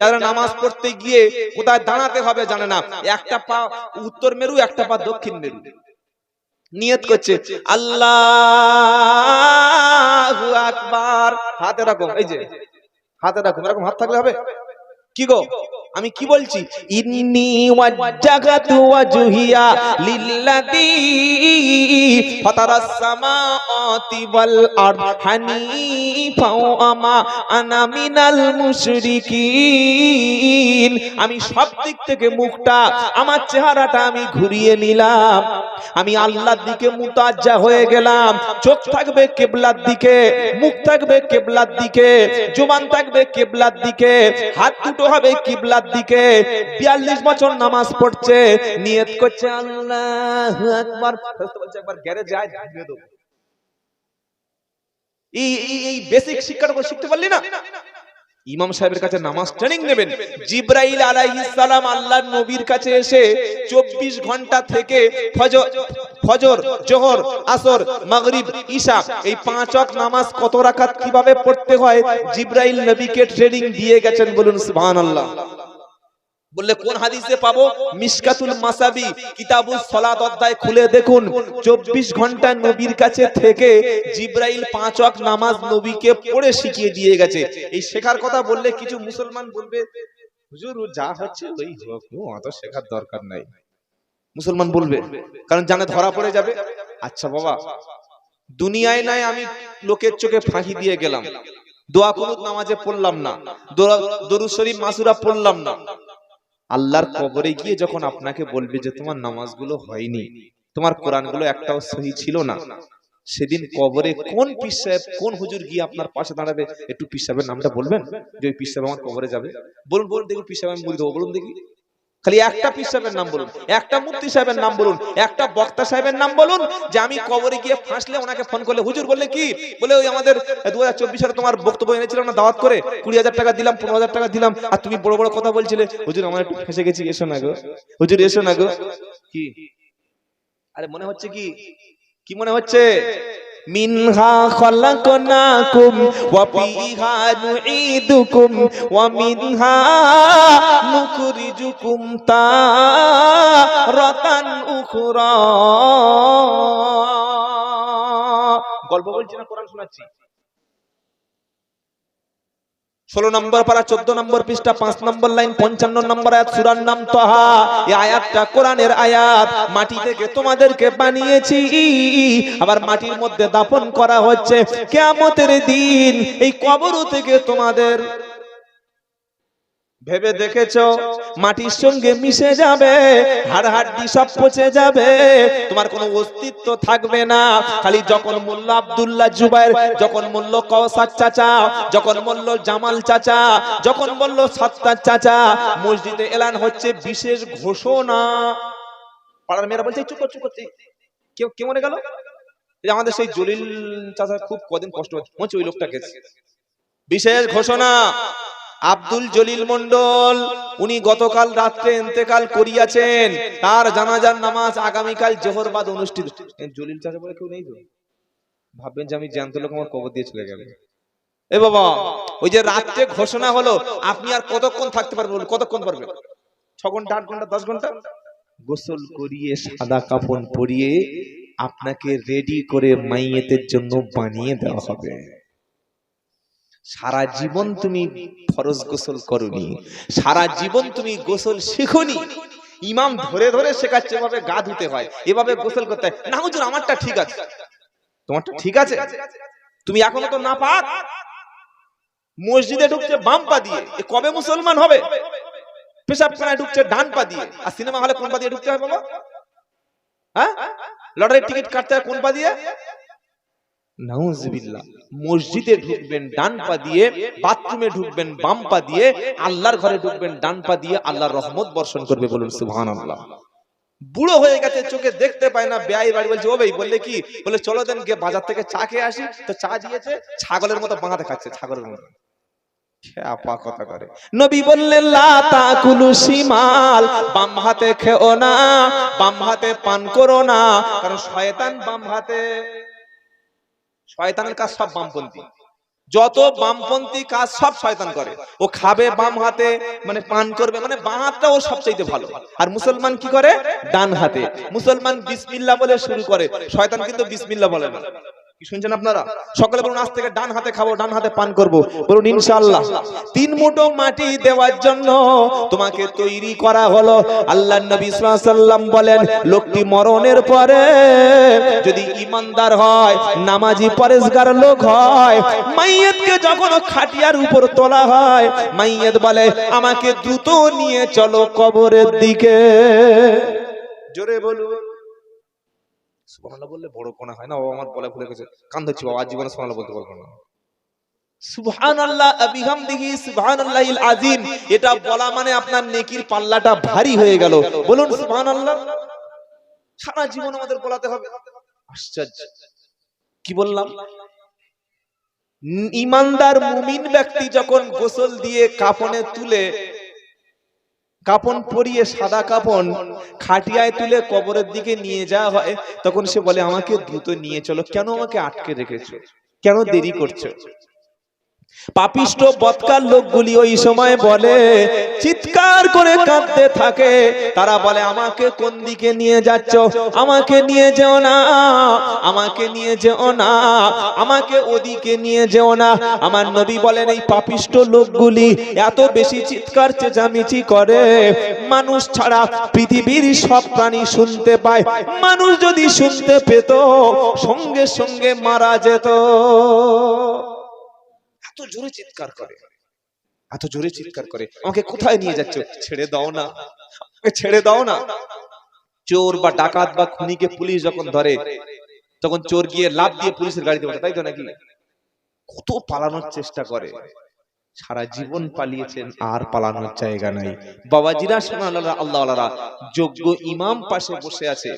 যারা নামাজ পড়তে গিয়ে কোথায় দাঁড়াতে হবে জানে না। একটা পা উত্তর মেরু, একটা পা দক্ষিণ মেরু। নিয়ত করছে, আল্লাহ আকবার। হাতে রাখো, এই যে, হাতে রাখো। এরকম হাত থাকলে হবে? কি গো? আমি কি বলছি? ওয়াজহিয়া লিল্লাযী ফাতারাস ওয়াল আরদ হানিফা আমা আনা মিনাল মুশরিকিন। আমি সব দিক থেকে মুখটা, আমার চেহারাটা আমি ঘুরিয়ে নিলাম। আমি আল্লাহর দিকে মুতাজ্জা হয়ে গেলাম। চোখ থাকবে কেবলার দিকে, মুখ থাকবে কেবলার দিকে, জুবান থাকবে কেবলার দিকে, হাত দুটো হবে কিবলার দিকে। বিয়াল্লিশ বছর নামাজ পড়ছে, নিয়ত করছে আল্লাহ একবার একবার গ্যারেজ যায় এই বেসিক শিক্ষাটা শিখতে পারলি না? ইমাম সাহেবের কাছে নামাজ ট্রেনিং নেবেন। জিব্রাইল আলাইহিস সালাম আল্লাহর নবীর কাছে এসে 24 ঘণ্টা থেকে ফজর ফজর জোহর আসর মাগরিব ঈশা এই পাঁচ ওয়াক্ত নামাজ কত রাখাত কীভাবে পড়তে হয়? জিব্রাইল নবীকে ট্রেনিং দিয়ে গেছেন বলুন সুবহানাল্লাহ। বললে কোন হাদিসে পাবো? মিশকাতুল মাসাবি। কিতাবুস সালাত অধ্যায় খুলে দেখুন 24 ঘণ্টা নবীর কাছে থেকে জিব্রাইল পাঁচ ওয়াক্ত নামাজ নবীকে পড়ে শিখিয়ে দিয়ে গেছে। এই শেখার কথা বললে কিছু মুসলমান বলবে হুজুর যা হচ্ছে ওই হোক ও অত শেখার দরকার নাই। মুসলমান বলবে কারণ জানে ধরা পড়ে যাবে? আচ্ছা বাবা দুনিয়ায় নাই আমি লোকের চোখে ফাঁকি দিয়ে গেলাম। দোয়া কুনুত নামাজে পড়লাম না। দরুদ শরীফ মাসুরা পড়লাম না আল্লাহর কবরে গিয়ে যখন আপনাকে বলবে যে তোমার নামাজগুলো হয়নি তোমার কোরআনগুলো একটাও সহি ছিল না। সেদিন কবরে কোন পীর সাহেব কোন হুজুর গিয়ে আপনার পাশে দাঁড়াবে? একটু পীর সাহেবের নামটা বলবেন? যে ওই পীর সাহেব আমার কবরে যাবে বলুন বলুন দেখুন পীর সাহেব আমি মুড়ি দেবো বলুন দেখি। খালি একটা পীর সাহেবের নাম বলুন, একটা মুফতি সাহেবের নাম বলুন, একটা বক্তা সাহেবের নাম বলুন যে আমি কবরে গিয়ে ফাঁসলে ওনাকে ফোন করলে হুজুর বললে কি? বলে ওই আমাদের দু হাজার চব্বিশ সালে তোমার বক্তব্য এনেছিলাম না, দাওয়াত করে কুড়ি হাজার টাকা দিলাম, পনেরো হাজার টাকা দিলাম, আর তুমি বড় বড় কথা বলছিলে। হুজুর, আমার একটু ফেসে গেছি, এসো না গো। হুজুর, এসো না গো। কি? আরে মনে হচ্ছে কি? কি মনে হচ্ছে? মিনহা খলকনাকুম ওয়া ফিহা নুঈদুকুম ওয়া মিনহা নুখরিজুকুম তারাতান উখরা। গল্প বলছি না, কোরআন শোনাচ্ছি? ষোলো নম্বর পারা চোদ্দ নম্বর পৃষ্ঠা, পাঁচ নম্বর লাইন, পঞ্চান্ন নম্বর আয়াত, সুরার নাম তহা। এই আয়াতটা কোরআনের আয়াত। মাটি থেকে তোমাদেরকে বানিয়েছি। আবার মাটির মধ্যে দাপন করা হচ্ছে। কেমতের দিন এই কবর থেকে তোমাদের ভেবে দেখেছ মাটির সঙ্গে মিশে যাবে? হাড় হাড্ডি সব পচে যাবে। তোমার কোনো অস্তিত্ব থাকবে না। খালি যখন মোল্লা আব্দুল্লাহ জুবাইর যখন বলল কওসার চাচা যখন বলল জামাল চাচা যখন বলল সত্তার চাচা মসজিদে এলান হচ্ছে বিশেষ ঘোষণা। পাড়ার মেয়েরা বলছে চুপ চুপ কেউ কে মনে গেল? এই আমাদের সেই জলিল চাচা খুব কদিন কষ্ট হচ্ছে। হচ্ছে ওই লোকটা গেছে। বিশেষ ঘোষণা। আব্দুল জলিল মন্ডল উনি গতকাল রাত্রে ইন্তেকাল করিয়াছেন। তার জানাজার নামাজ আগামীকাল জোহরবাদ অনুষ্ঠিত। জলিল চাচা বলে কেউ নেই তো? ভাববেন যে আমি জ্যান্ত লোক আমার কবর দিয়ে চলে গেল। এ বাবা, ওই যে রাত্রে ঘোষণা হলো, আপনি আর কতক্ষণ থাকতে পারবেন কতক্ষণ পারবেন? ছ ঘণ্টা, আট ঘণ্টা, দশ ঘণ্টা? গোসল করিয়ে সাদা কাপড় পরিয়ে আপনাকে রেডি করে মাইয়েতের জন্য বানিয়ে দেওয়া হবে। সারা জীবন তুমি ফরজ গোসল করনি। সারা জীবন তুমি গোসল শিখনি। ইমাম ধরে ধরে শেখাচ্ছে এভাবে গা ধুতে হয় এভাবে গোসল করতে হয়। না হুজুর আমারটা ঠিক আছে। তোমারটা ঠিক আছে। তুমি এখনও তো না পাক মসজিদে ঢুকছে বাম পা দিয়ে। এ কবে মুসলমান হবে? পেশাবখানায় ঢুকছে ডান পা দিয়ে। আর সিনেমা হলে কোন পা দিয়ে ঢুকতে হয় বাবা? হ্যাঁ? লটারির টিকিট কাটতে হয় কোন পা দিয়ে? মসজিদে ঢুকবেন, ডান পা দিয়ে, বাথরুমে ঢুকবেন, বাম পা দিয়ে, আল্লাহর ঘরে ঢুকবেন, ডান পা দিয়ে আল্লাহর রহমত বর্ষণ করবে বলুন, সুবহানাল্লাহ। বুড়ো হয়ে গেছে, চোখে দেখতে পায় না বেয়াই বাড়ি বলছে, ও ভাই, বললে কি? বলে, চলো দেন গিয়ে বাজার থেকে চা খেয়ে আসি। তো চা দিয়েছে, ছাগলের মতো বাঁধাতে খাচ্ছে ছাগলের মতো। কথা করে। নবী বললেন লা তাকুলু শিমাল, বাম হাতে খেও না, বাম হাতে পান করো না, কারণ শয়তান বাম হাতে শয়তানের কাজ সব বামপন্থী। যত বামপন্থী কাজ সব শয়তান করে। ও খাবে বাম হাতে মানে পান করবে মানে বাম হাতটা ও সবচাইতে ভালো। আর মুসলমান কি করে? ডান হাতে। মুসলমান বিসমিল্লা বলে শুরু করে। শয়তান কিন্তু বিসমিল্লা বলে না। শুনছেন আপনারা? সকালে বলুন, আজ থেকে ডান হাতে খাব, ডান হাতে পান বলুন তিন মুঠো মাটি দেওয়ার জন্য তোমাকে তৈরি করা হলো। আল্লাহ বলেন, লোকটি মরণের পরে যদি ইমানদার হয়, নামাজি পরেশগার লোক হয়, মাইয়াতকে যখন খাটিয়ার উপর তোলা হয়, মাইয়াত বলে, আমাকে দ্রুত নিয়ে চলো কবরের দিকে। জোরে বলুন। সুবহানাল্লাহ বললে বড় হয় না? ও আমার বলে ভুলে গেছে। জীবনে সুবহানাল্লাহ বলতে পারব না। এটা বলা মানে আপনার নেকির পাল্লাটা ভারী হয়ে গেল। বলুন সারা জীবন আমাদের বলাতে হবে। আশ্চর্য। কি বললাম? ইমানদার মুমিন ব্যক্তি যখন গোসল দিয়ে কাফনে তুলে কাপন পরিয়ে সাদা কাপন খাটিয়ায় তুলে কবরের দিকে নিয়ে যাওয়া হয়, তখন সে বলে, আমাকে দ্রুত নিয়ে চলো। কেন আমাকে আটকে রেখেছো? কেন দেরি করছ? পাপিষ্ট বৎকার লোকগুলি ওই সময় বলে চিৎকার করে কাঁদতে থাকে। তারা বলে আমাকে কোন দিকে নিয়ে যাচ্ছ? আমাকে নিয়ে যেও না আমাকে নিয়ে যেও না আমাকে ওদিকে নিয়ে যেও না। আমার নবী বলেন এই পাপিষ্ট লোকগুলি এত বেশি চিৎকার চেঁচামেচি করে। মানুষ ছাড়া পৃথিবীর সব প্রাণী শুনতে পায়। মানুষ যদি শুনতে পেত সঙ্গে সঙ্গে মারা যেত। এত জোরে চিৎকার করে। এত জোরে চিৎকার করে। আমাকে কোথায় নিয়ে যাচ্ছ? ছেড়ে দাও না। ছেড়ে দাও না। চোর বা ডাকাত বা খুনিকে পুলিশ যখন ধরে তখন চোর গিয়ে লাভ দিয়ে পুলিশের গাড়িতে বসে তাই তো নাকি? কত পালানোর চেষ্টা করে। সারা জীবন পালিয়েছেন আর পালানোর জায়গা নাই। বাবাজিরা সোনা আল্লাহ আল্লাহরা যোগ্য ইমাম পাশে বসে আছে।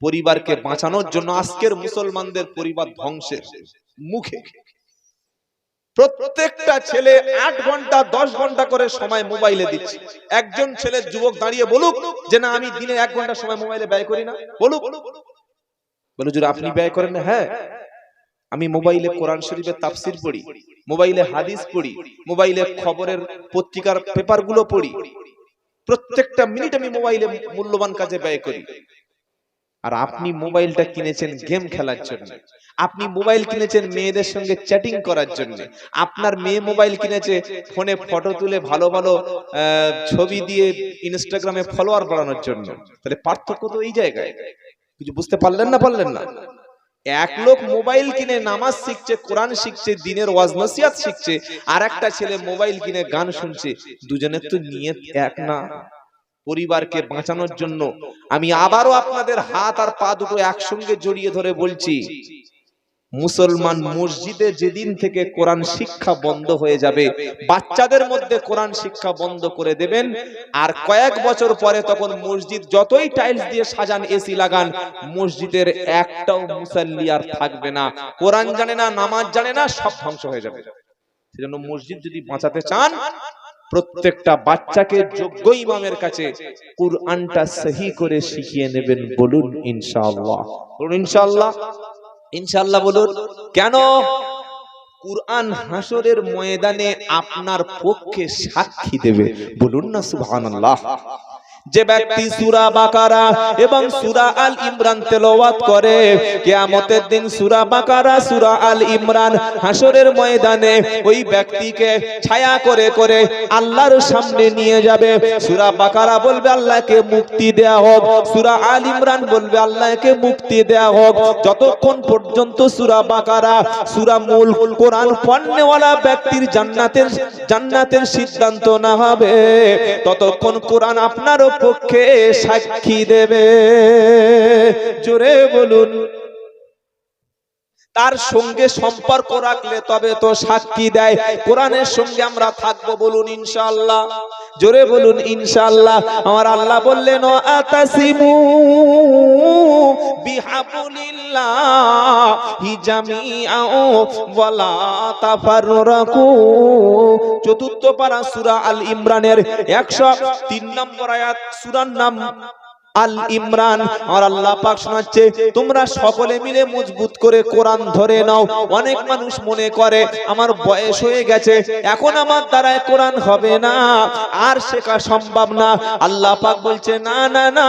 পরিবারকে বাঁচানোর জন্য আজকের মুসলমানদের পরিবার ধ্বংসের মুখে। প্রত্যেকটা ছেলে আট ঘণ্টা, দশ ঘণ্টা করে সময় মোবাইলে দিচ্ছে। একজন ছেলে যুবক দাঁড়িয়ে বলুক যে, না, আমি দিনে এক ঘণ্টা সময় মোবাইলে ব্যয় করি না। বলুক। আপনি ব্যয় করেন হ্যাঁ আমি মোবাইলে কোরআন শরীফের তাফসির পড়ি, মোবাইলে হাদিস পড়ি, মোবাইলে খবরের পত্রিকার পেপারগুলো পড়ি। প্রত্যেকটা মিনিট আমি মোবাইলে মূল্যবান কাজে ব্যয় করি। আর আপনি মোবাইলটা কিনেছেন গেম খেলার জন্য। আপনি মোবাইল কিনেছেন মেয়েদের সঙ্গে চ্যাটিং করার জন্য। আপনার মেয়ে মোবাইল কিনেছে ফোনে ফটো তুলে ভালো ভালো ছবি দিয়ে ইনস্টাগ্রামে ফলোয়ার বাড়ানোর জন্য। তাহলে পার্থক্য তো এই জায়গায়। কিছু বুঝতে পারলেন না পারলেন না? এক লোক মোবাইল কিনে নামাজ শিখছে কোরআন শিখছে দিনের ওয়াজ নসিহাত শিখছে আর একটা ছেলে মোবাইল কিনে গান শুনছে। দুজনের তো নিয়ে এক না। পরিবারকে বাঁচানোর জন্য আমি আবারও আপনাদের হাত আর পা দুটো একসঙ্গে জড়িয়ে ধরে বলছি মুসলমান মসজিদে যেদিন থেকে কোরআন শিক্ষা বন্ধ হয়ে যাবে বাচ্চাদের মধ্যে কোরআন শিক্ষা বন্ধ করে দেবেন আর কয়েক বছর পরে তখন মসজিদ যতই টাইলস দিয়ে সাজান এসি লাগান মসজিদের একটাও মুসাল্লি আর থাকবে না। কোরআন জানে না নামাজ জানে না সব ধ্বংস হয়ে যাবে। সেজন্য মসজিদ যদি বাঁচাতে চান প্রত্যেকটা বাচ্চাকে যোগ্য ইমামের কাছে কুরআনটা সহি করে শিখিয়ে নেবেন বলুন ইনশাআল্লাহ। বলুন ইনশাআল্লাহ। ইনশাআল্লাহ বলুন, কেন? কুরআন হাসরের ময়দানে আপনার পক্ষে সাক্ষী দেবে। বলুন না সুবহানাল্লাহ। যে ব্যক্তি সূরা বাকারা এবং সূরা আল ইমরান তেলাওয়াত করে, কিয়ামতের দিন সূরা বাকারা, সূরা আল ইমরান হাসরের ময়দানে ওই ব্যক্তিকে ছায়া করে করে আল্লাহর সামনে নিয়ে যাবে। সূরা বাকারা বলবে, আল্লাহকে মুক্তি দেয়া হোক। সূরা আল ইমরান বলবে, আল্লাহকে মুক্তি দেয়া হোক। যতক্ষণ পর্যন্ত সূরা বাকারা, সূরা মূল কোরআন পড়নেওয়ালা ব্যক্তির জান্নাতের জান্নাতের সিদ্ধান্ত না হবে, ততক্ষণ কোরআন আপনারও পক্ষে সাক্ষী দেবে। জোরে বলুন। তার সঙ্গে সম্পর্ক রাখলে তবে তো সাক্ষী দেয়। কোরআনের সঙ্গে আমরা থাকব বলুন ইনশাআল্লাহ। জোরে বলুন, ইনশাআল্লাহ। আমার আল্লাহ বললেন আতাসিমু চতুর্থ পারা সূরা আল ইমরানের 103 নম্বর আয়াত, সুরার নাম আল ইমরান। আর আল্লাহ পাক শোনাচ্ছে, তোমরা সকলে মিলে মজবুত করে কোরআন ধরে নাও। অনেক মানুষ মনে করে, আমার বয়স হয়ে গেছে, এখন আমার দ্বারায় কোরআন হবে না, আর শেখা সম্ভব না। আল্লাহ পাক বলছে, না না না,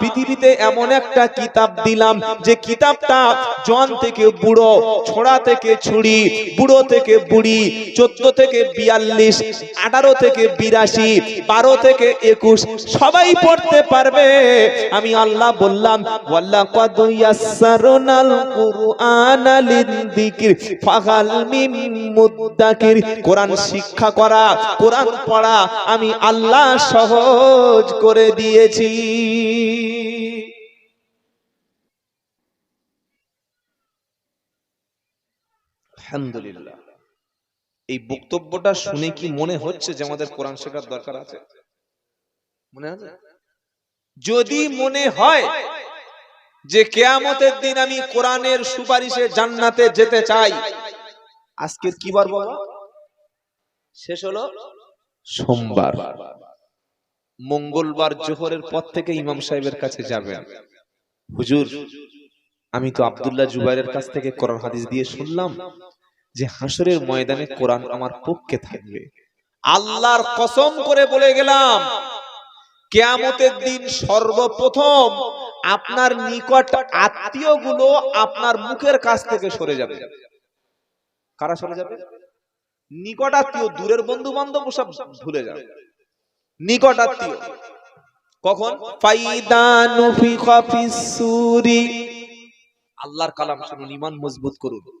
পৃথিবীতে এমন একটা কিতাব দিলাম, যে কিতাবটা জন থেকে বুড়ো, ছোড়া থেকে ছুরি, বুড়ো থেকে বুড়ি, চোদ্দ থেকে বিয়াল্লিশ, আঠারো থেকে বিরাশি, বারো থেকে একুশ, সবাই পড়তে পারবে। আমি আল্লাহ বললাম ওয়াল্লাহ কদ ইয়াসসারনাল কুরআনা লিযিকির ফাহাল মিন মুদ্দাকির। কোরআন শিক্ষা করা, কোরআন পড়া আমি আল্লাহ সহজ করে দিয়েছি। আলহামদুলিল্লাহ। এই বক্তব্যটা শুনে কি মনে হচ্ছে যে আমাদের কোরআন শেখার দরকার আছে? মনে আছে? যদি মনে হয় যে কেয়ামতের দিন আমি কোরআনের সুপারিশে জান্নাতে যেতে চাই আজকের কি বার বাবা শেষ হলো? সোমবার। মঙ্গলবার জোহরের পর থেকে ইমাম সাহেবের কাছে যাবেন হুজুর আমি তো আব্দুল্লাহ জুবাইরের কাছ থেকে কোরআন হাদিস দিয়ে শুনলাম যে হাসরের ময়দানে কোরআন আমার পক্ষে থাকবে। আল্লাহর কসম করে বলে গেলাম কেয়ামতের দিন সর্বপ্রথম আপনার নিকট আত্মীয়গুলো আপনার মুখের কাছ থেকে সরে যাবে। কারা সরে যাবে? নিকট আত্মীয়, দূরের বন্ধু বান্ধব সব ভুলে যাবে। নিকট আত্মীয়। কখন? আল্লাহর কালাম শুনুন ইমান মজবুত করুন।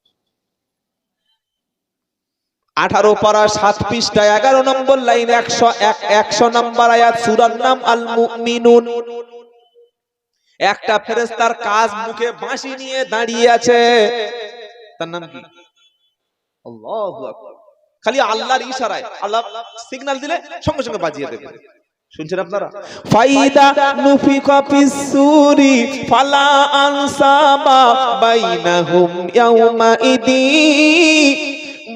আঠারো পারা সাত পৃষ্ঠা, এগারো নম্বর লাইন, একশো এক, একশো নম্বর আয়াত, সুরার নাম আল মুমিনুন একটা ফেরেস্তার কাজ মুখে বাঁশি নিয়ে দাঁড়িয়ে আছে। তার নাম কি? খালি আল্লাহর ইশারায়, আল্লাহ সিগন্যাল দিলে সঙ্গে সঙ্গে বাজিয়ে দেবে। শুনছেন আপনারা? ফাইদা নুফিকা ফিস সুরি ফালা আনসাবা বাইনাহুম ইয়াউমা ইদি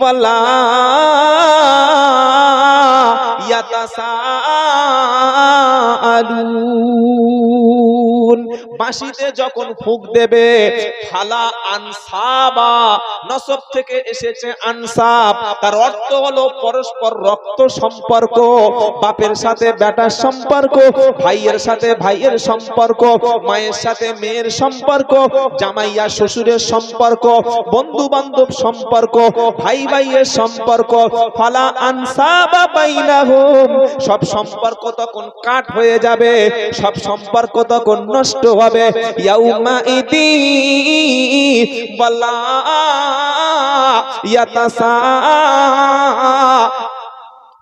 ওয়ালা ইয়াতাসাআলুন বাঁশিতে যখন ফুক দেবে, ফালা আনসাবা, নসব থেকে এসেছে আনসাব। তার অর্থ হলো পরস্পর রক্ত সম্পর্ক, বাপের সাথে বেটার সম্পর্ক, ভাইয়ের সাথে ভাইয়ের সম্পর্ক, মায়ের সাথে মেয়ের সম্পর্ক, জামাইয়া শ্বশুরের সম্পর্ক বন্ধু বান্ধব সম্পর্ক, ভাই ভাইয়ের সম্পর্ক। ফালা আনসাবা বাইনাহুম। সব সম্পর্ক তখন কাট হয়ে যাবে, সব সম্পর্ক তখন নষ্ট হবে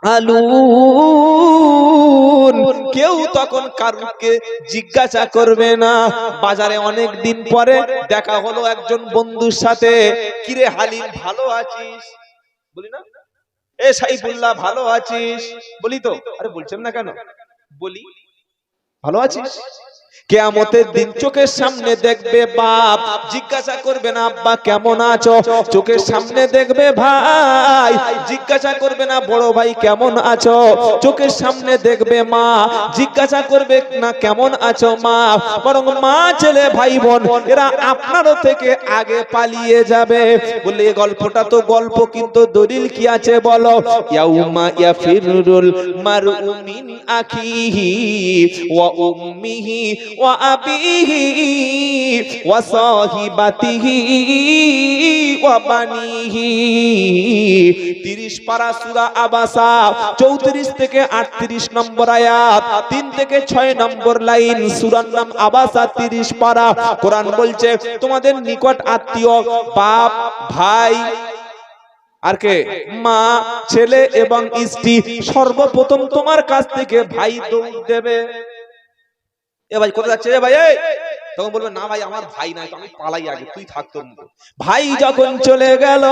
আলুন। কেউ তখন কারুকে জিজ্ঞাসা করবে না। বাজারে অনেক দিন পরে দেখা হলো একজন বন্ধুর সাথে। কিরে হালিম, ভালো আছিস? বলি না। এ সাইফুল্লাহ, ভালো আছিস? বলি তো। আরে বলছেন না কেন? বলি, ভালো আছিস? কেয়ামতের দিন চোখের সামনে দেখবে বাপ, জিজ্ঞাসা করবে না, আব্বা, কেমন আছো? চোখের সামনে দেখবে ভাই, জিজ্ঞাসা করবে না, বড় ভাই, কেমন আছো? চোখের সামনে দেখবে মা, জিজ্ঞাসা করবে না, কেমন আছো মা? বরং মা, ছেলে ভাই বোন এরা আপনারও থেকে আগে পালিয়ে যাবে। বলে গল্পটা তো গল্প, কিন্তু দলিল কি আছে বলো? ইয়াউমা ইয়াফিরুল মারউ মিন আখিহি ওয়া উম্মিহি ওয়া আবিহি ওয়া সাহিবাতিহি ওয়া বানিহি 30 পারা সূরা আবাসা 34 থেকে 38 নম্বর আয়াত 3 থেকে 6 নম্বর লাইন, সূরার নাম আবাসা 30 পারা কোরআন বলছে, তোমাদের নিকট আত্মীয়, বাপ, ভাই, আর কে? মা, ছেলে এবং স্ত্রী, সর্বপ্রথম তোমার কাছ থেকে ভাই দৌড় দেবে। এ ভাই, কোথায় যাচ্ছে? এ ভাই, এই! তখন বলবে, না ভাই, আমার ভাই নাই, তো আমি পালাই আগে, তুই থাক তোর মতো। ভাই যখন চলে গেল,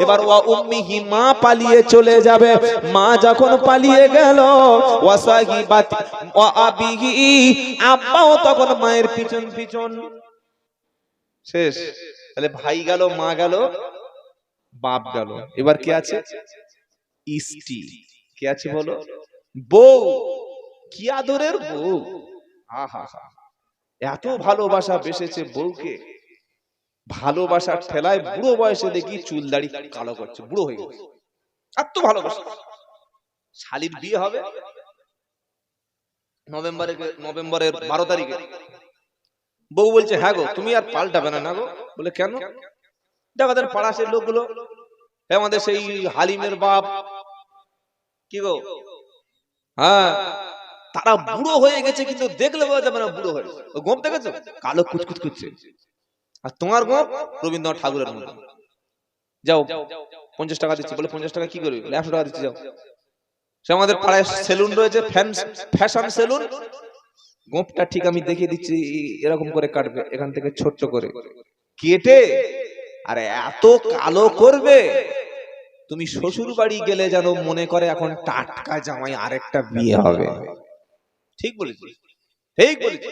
এবার ওয়া উম্মিহি মা পালিয়ে চলে যাবে। মা যখন পালিয়ে গেল, ওয়া সাহিবাতি, ওয়া আবিহি, আব্বাও তখন মায়ের পিছন পিছন। শেষ। তাহলে ভাই গেল, মা গেল, বাপ গেল। এবার কে আছে? ইষ্টি কে আছে বলো? বউ। কি আদরের বউ? এত ভালোবাসা বেসেছে বউকে। ভালোবাসার ঠেলায় বুড়ো বয়সে দেখি চুল দাড়ি কালো করছে বুড়ো হয়ে গেছে। এত ভালোবাসা। শালির বিয়ে হবে? নভেম্বরে নভেম্বরের বারো তারিখে। বউ বলছে হ্যাঁ গো তুমি আর পাল্টাবে না না গো। বলে কেন? দেখো তাদের পাড়াশের লোকগুলো। আমাদের সেই হালিমের বাপ। কি গো? হ্যাঁ। তারা বুড়ো হয়ে গেছে কিন্তু দেখলে বোঝা যাবে না বুড়ো হয়ে গোপ দেখেছ কালো কুচকুচ করছে। আর তোমার গোপ রবীন্দ্রনাথ ঠাকুরের মতো যাও, পঞ্চাশ টাকা দিচ্ছি। বলে পঞ্চাশ টাকা কি করবি? একশো টাকা দিচ্ছি, যাও। সে আমাদের পাড়ায় সেলুন রয়েছে ফ্যাশন সেলুন। গোপটা ঠিক আমি দেখিয়ে দিচ্ছি, এরকম করে কাটবে, এখান থেকে ছোট্ট করে। কেটে, আরে এত কালো করবে। তুমি শ্বশুর বাড়ি গেলে যেন মনে করে এখন টাটকা জামাই আরেকটা বিয়ে হবে। ঠিক বলেছি ঠিক বলেছি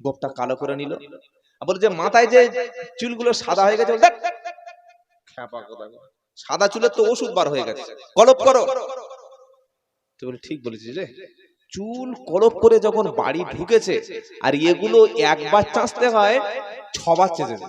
গোপটা কালো করে নিল। বলে যে মাথায় যে চুলগুলো সাদা হয়ে গেছে বলে, "ধ্যাৎ, খ্যাপা কোথাকার। সাদা চুলের তো ওষুধ বার হয়ে গেছে। কলপ করো। ঠিক বলেছিস রে। চুল কলপ করে যখন বাড়ি ঢুকেছে আর এগুলো একবার চাঁচতে হয় ছবার চেঁচেছে